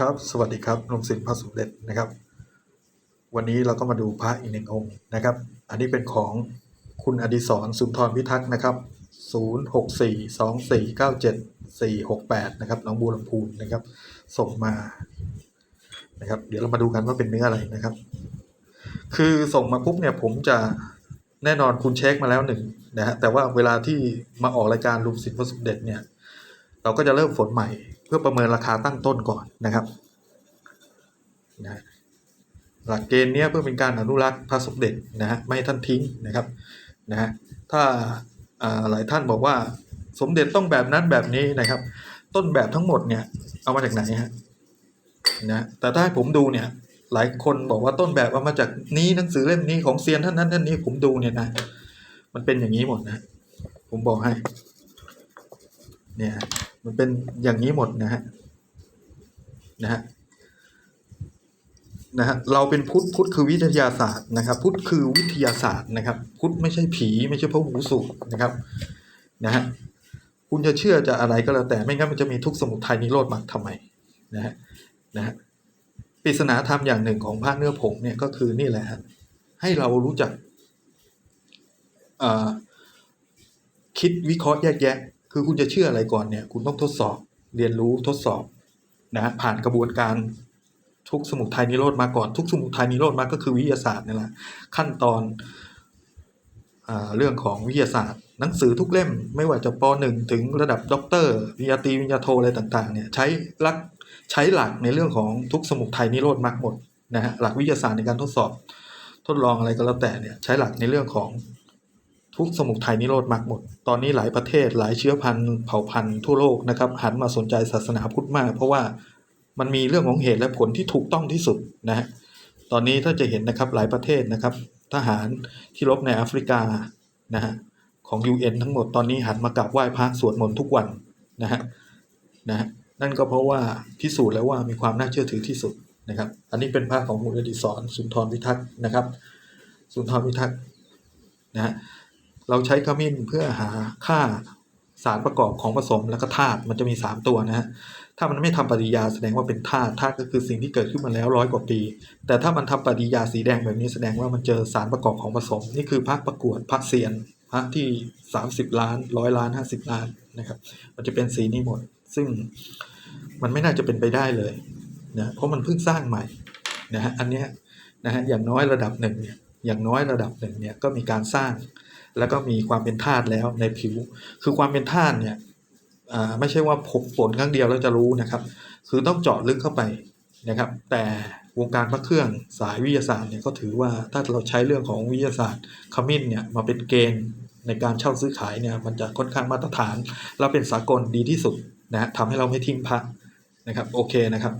ครับสวัสดีครับลงศิลป์พระสมเด็จนะครับ วันนี้เราก็มาดูพระอีกหนึ่งองค์นะครับ อันนี้เป็นของคุณอดิศรสุนทรพิทักษ์นะครับ 0642497468 นะครับน้องบัวลำพูนนะครับ ส่งมานะครับ เดี๋ยวเรามาดูกันว่าเป็นเนื้ออะไรนะครับ คือส่งมาปุ๊บเนี่ยผมจะแน่นอนคุณเช็คมาแล้วหนึ่งนะฮะแต่ว่าเวลาที่มาออกรายการลุมศิลป์พระสมเด็จเนี่ย เราก็จะเริ่มฝนใหม่ พื่อประเมินราคาตั้งต้นก่อนนะครับนะฮะหลักเกณฑ์เนี้ยเพื่อเป็นการอนุรักษ์พระสมเด็จนะฮะไม่ท่านทิ้งนะครับนะฮะถ้าอ่าหลายท่านบอกว่าสมเด็จต้องแบบนั้นแบบนี้นะครับ ต้นแบบทั้งหมดเนี่ยเอามาจากไหนฮะนะแต่ถ้าให้ผมดูเนี่ยหลายคนบอกว่าต้นแบบเอามาจากนี้หนังสือเล่มนี้ของเซียนท่านนั้นท่านนี้ผมดูเนี่ยนะมันเป็นอย่างนี้หมดนะ ผมบอกให้เนี่ย มันเป็นอย่างนี้หมดนะฮะนะฮะนะฮะเราเป็นพุทธพุทธคือวิทยาศาสตร์นะครับ พุทธคือวิทยาศาสตร์นะครับ พุทธไม่ใช่ผี ไม่ใช่พระหูสูตรนะครับนะฮะคุณจะเชื่อจะอะไรก็แล้วแต่ไม่งั้นมันจะมีทุกสมุทัยนิโรธมรรคทำไมนะฮะนะฮะปริศนาธรรมอย่างหนึ่งของพระเนื้อผงเนี่ยก็คือนี่แหละฮะให้เรารู้จักอ่าคิดวิเคราะห์แยกแยะ คือคุณจะเชื่ออะไรก่อนเนี่ย คุณต้องทดสอบ เรียนรู้ทดสอบนะฮะผ่านกระบวนการทุกสมุทัยนิโรธมาก่อนทุกสมุทัยนิโรธมาก็คือวิทยาศาสตร์นี่แหละขั้นตอนอ่าเรื่องของวิทยาศาสตร์ หนังสือทุกเล่มไม่ว่าจะป .1 ถึงระดับด็อกเตอร์วิญญาตรีวิญญาโทอะไรต่างๆเนี่ยใช้หลักใช้หลักในเรื่องของทุกสมุทัยนิโรธมรรคหมดนะฮะหลักวิทยาศาสตร์ในการทดสอบ ทดลองอะไรก็แล้วแต่เนี่ยใช้หลักในเรื่องของ ทุกสมุทัยนิโรธมรรคหมด ตอนนี้หลายประเทศหลายเชื้อพันธุ์เผ่าพันธุ์ทั่วโลกนะครับหันมาสนใจศาสนาพุทธมาก เพราะว่ามันมีเรื่องของเหตุและผลที่ถูกต้องที่สุดนะฮะตอนนี้ถ้าจะเห็นนะครับหลายประเทศนะครับ ทหารที่รบในแอฟริกานะฮะของ UN ทั้งหมดตอนนี้หันมากราบไหว้พระสวดมนต์ทุกวันนะฮะนะฮะนั่นก็เพราะว่าพิสูจน์แล้วว่ามีความน่าเชื่อถือที่สุดนะครับ อันนี้เป็นพระของคุณอดิศรสุนทรพิทักษ์นะครับ สุนทรพิทักษ์นะฮะ เราใช้ขมิ้นเพื่อหาค่าสารประกอบของผสมแล้วก็ธาตุมันจะมี 3 ตัวนะฮะถ้ามันไม่ทำปฏิกิยาแสดงว่าเป็นธาตุธาตุก็คือสิ่งที่เกิดขึ้นมาแล้วร้อยกว่าปี แต่ถ้ามันทำปฏิกิยาสีแดงแบบนี้แสดงว่ามันเจอสารประกอบของผสม นี่คือพระประกวดพระเซียนพระที่ 30 ล้านร้อยล้าน 50 ล้านนะครับ มันจะเป็นสีนี้หมด ซึ่งมันไม่น่าจะเป็นไปได้เลยนะเพราะมันเพิ่งสร้างใหม่นะฮะอันเนี้ยนะฮะอย่างน้อยระดับหนึ่งเนี่ยอย่างน้อยระดับหนึ่งเนี่ยก็มีการสร้าง แล้วก็มีความเป็นธาตุแล้วในผิว คือความเป็นธาตุเนี่ยอ่าไม่ใช่ว่าผกฝนครั้งเดียวแล้วจะรู้นะครับ คือต้องเจาะลึกเข้าไปนะครับ แต่วงการพระเครื่องสายวิทยาศาสตร์เนี่ยก็ถือว่าถ้าเราใช้เรื่องของวิทยาศาสตร์ขมิ้นเนี่ยมาเป็นเกณฑ์ในการเช่าซื้อขายเนี่ยมันจะค่อนข้างมาตรฐาน แล้วเป็นสากลดีที่สุดนะฮะทำให้เราไม่ทิ้งพระนะครับโอเคนะครับ